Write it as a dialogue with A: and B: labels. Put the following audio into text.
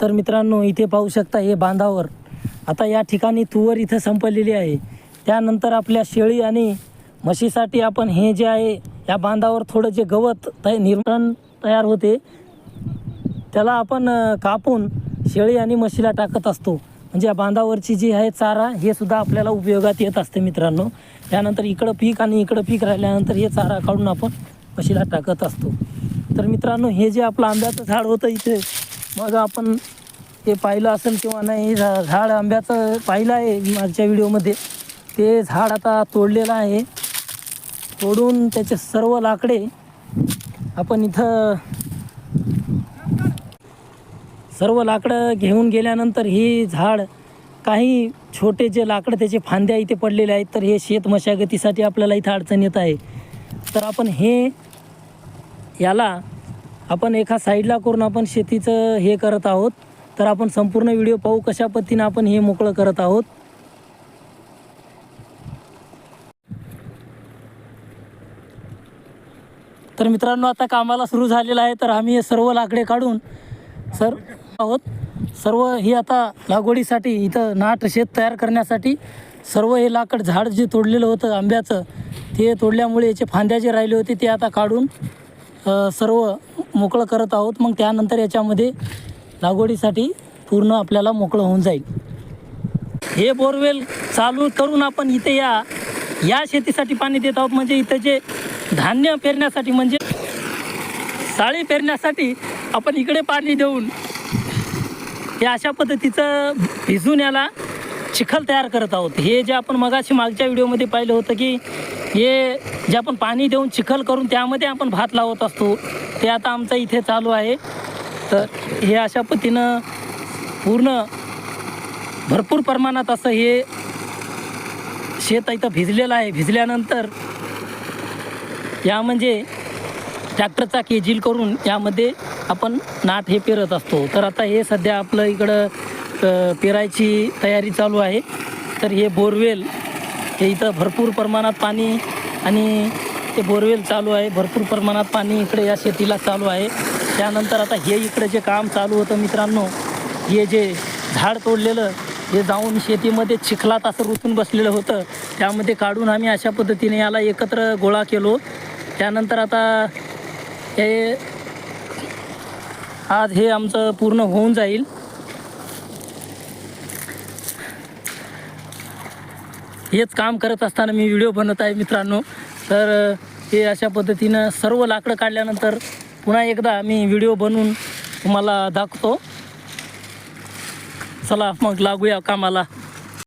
A: तर मित्रांनो इथे पाहू शकता हे बांधावर. आता या ठिकाणी तुवर इथं संपलेली आहे. त्यानंतर आपल्या शेळी आणि म्हशीसाठी आपण हे जे आहे या बांधावर थोडं जे गवत तय निर्माण तयार होते त्याला आपण कापून शेळी आणि म्हशीला टाकत असतो. म्हणजे या बांधावरची जी आहे चारा हे सुद्धा आपल्याला उपयोगात येत असते मित्रांनो. त्यानंतर इकडं पीक आणि इकडं पीक राहिल्यानंतर हे चारा काढून आपण म्हशीला टाकत असतो. तर मित्रांनो हे जे आपलं आंब्याचं झाड होतं इथे मग आपण ते पाहिलं असेल किंवा नाही झा झाड आंब्याचं पाहिलं आहे मागच्या व्हिडिओमध्ये. ते झाड आता तोडलेलं आहे. तोडून त्याचे सर्व लाकडे आपण इथं सर्व लाकडं घेऊन गेल्यानंतर हे झाड काही छोटे जे लाकडं त्याचे फांद्या इथे पडलेले आहेत. तर हे शेत मशागतीसाठी आपल्याला इथं अडचण येत आहे. तर आपण हे याला आपण एका साईडला करून आपण शेतीचं हे करत आहोत तर आपण संपूर्ण व्हिडिओ पाहू कशा पद्धतीनं आपण हे मोकळं करत आहोत. तर मित्रांनो आता कामाला सुरू झालेलं आहे तर आम्ही हे सर्व लाकडे काढून सर आहोत. सर्व ही आता लागवडीसाठी इथं नाट शेत तयार करण्यासाठी सर्व हे लाकड झाड जे तोडलेलं होतं आंब्याचं ते तोडल्यामुळे याचे फांद्या जे राहिले होते ते आता काढून सर्व मोकळं करत आहोत. मग त्यानंतर याच्यामध्ये लागवडीसाठी पूर्ण आपल्याला मोकळं होऊन जाईल. हे बोरवेल चालू करून आपण इथे या. या शेतीसाठी पाणी देत आहोत. म्हणजे इथं जे धान्य पेरण्यासाठी म्हणजे साळी पेरण्यासाठी आपण इकडे पाणी देऊन हे अशा पद्धतीचं भिजून याला चिखल तयार करत आहोत. हे जे आपण मगाशी मागच्या व्हिडिओमध्ये पाहिलं होतं की हे जे आपण पाणी देऊन चिखल करून त्यामध्ये आपण भात लावत असतो. ते आता आमचं इथे चालू आहे. तर हे अशा पद्धतीनं पूर्ण भरपूर प्रमाणात असं हे शेत इथं भिजलेलं आहे. भिजल्यानंतर या म्हणजे ट्रॅक्टरचा केजील करून यामध्ये आपण नाट हे पेरत असतो. तर आता हे सध्या आपलं इकडं पेरायची तयारी चालू आहे. तर हे बोरवेल हे इथं भरपूर प्रमाणात पाणी आणि ते बोरवेल चालू आहे. भरपूर प्रमाणात पाणी इकडे या शेतीला चालू आहे. त्यानंतर आता हे इकडे जे काम चालू होतं मित्रांनो हे जे झाड तोडलेलं हे जाऊन शेतीमध्ये चिखलात असं रुतून बसलेलं होतं. त्यामध्ये काढून आम्ही अशा पद्धतीने याला एकत्र गोळा केलो. त्यानंतर आता हे आज हे आमचं पूर्ण होऊन जाईल. हेच काम करत असताना मी व्हिडिओ बनवत आहे मित्रांनो. तर हे अशा पद्धतीनं सर्व लाकडं काढल्यानंतर पुन्हा एकदा मी व्हिडिओ बनवून तुम्हाला दाखवतो. चला मग लागूया कामाला.